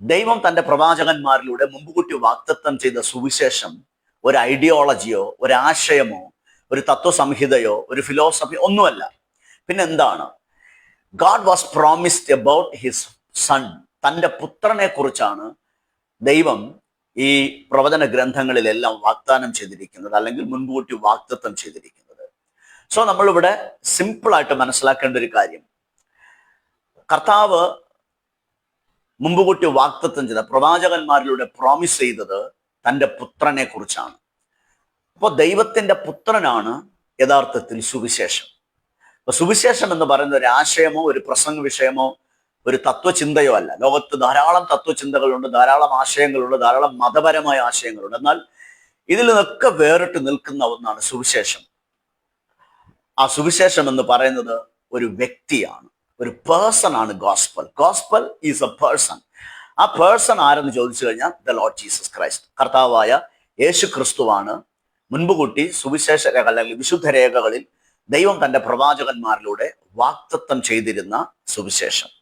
ദൈവം തന്റെ പ്രവാചകന്മാരിലൂടെ മുമ്പുകൂട്ടി വാക്തത്വം ചെയ്ത സുവിശേഷം ഒരു ഐഡിയോളജിയോ ഒരു ആശയമോ ഒരു തത്വസംഹിതയോ ഒരു ഫിലോസഫി ഒന്നുമല്ല. പിന്നെ എന്താണ്? God was promised about his son തന്റെ പുത്രനെ കുറിച്ചാണ് ദൈവം ഈ പ്രവചന ഗ്രന്ഥങ്ങളിലെല്ലാം വാഗ്ദാനം ചെയ്തിരിക്കുന്നത് അല്ലെങ്കിൽ മുൻകൂട്ടി വാക്തത്വം ചെയ്തിരിക്കുന്നത്. സോ നമ്മളിവിടെ സിമ്പിളായിട്ട് മനസ്സിലാക്കേണ്ട ഒരു കാര്യം. കർത്താവ് മുമ്പുകൂട്ടി വാക്തത്വം ചെയ്ത പ്രവാചകന്മാരിലൂടെ പ്രോമിസ് ചെയ്തത് തന്റെ പുത്രനെ കുറിച്ചാണ്. അപ്പോൾ ദൈവത്തിന്റെ പുത്രനാണ് യഥാർത്ഥത്തിൽ സുവിശേഷം. അപ്പൊ സുവിശേഷം എന്ന് പറയുന്ന ഒരു ആശയമോ ഒരു പ്രസംഗ വിഷയമോ ഒരു തത്വചിന്തയോ അല്ല. ലോകത്ത് ധാരാളം തത്വചിന്തകളുണ്ട് ധാരാളം ആശയങ്ങളുണ്ട് ധാരാളം മതപരമായ ആശയങ്ങളുണ്ട്. എന്നാൽ ഇതിൽ നിന്നൊക്കെ വേറിട്ട് നിൽക്കുന്ന ഒന്നാണ് സുവിശേഷം. ആ സുവിശേഷം എന്ന് പറയുന്നത് ഒരു വ്യക്തിയാണ്. ഒരു പേഴ്സൺ ആണ് gospel gospel is a person ആ പേഴ്സൺ ആരെന്ന് ചോദിച്ചു കഴിഞ്ഞാൽ ദ ലോർഡ് ജീസസ് ക്രൈസ്റ്റ് കർത്താവായ യേശു ക്രിസ്തുവാണ്. മുൻപ് കൂട്ടി സുവിശേഷ രേഖ അല്ലെങ്കിൽ വിശുദ്ധ രേഖകളിൽ ദൈവം തന്റെ പ്രവാചകന്മാരിലൂടെ വാക്തത്വം ചെയ്തിരുന്ന സുവിശേഷം.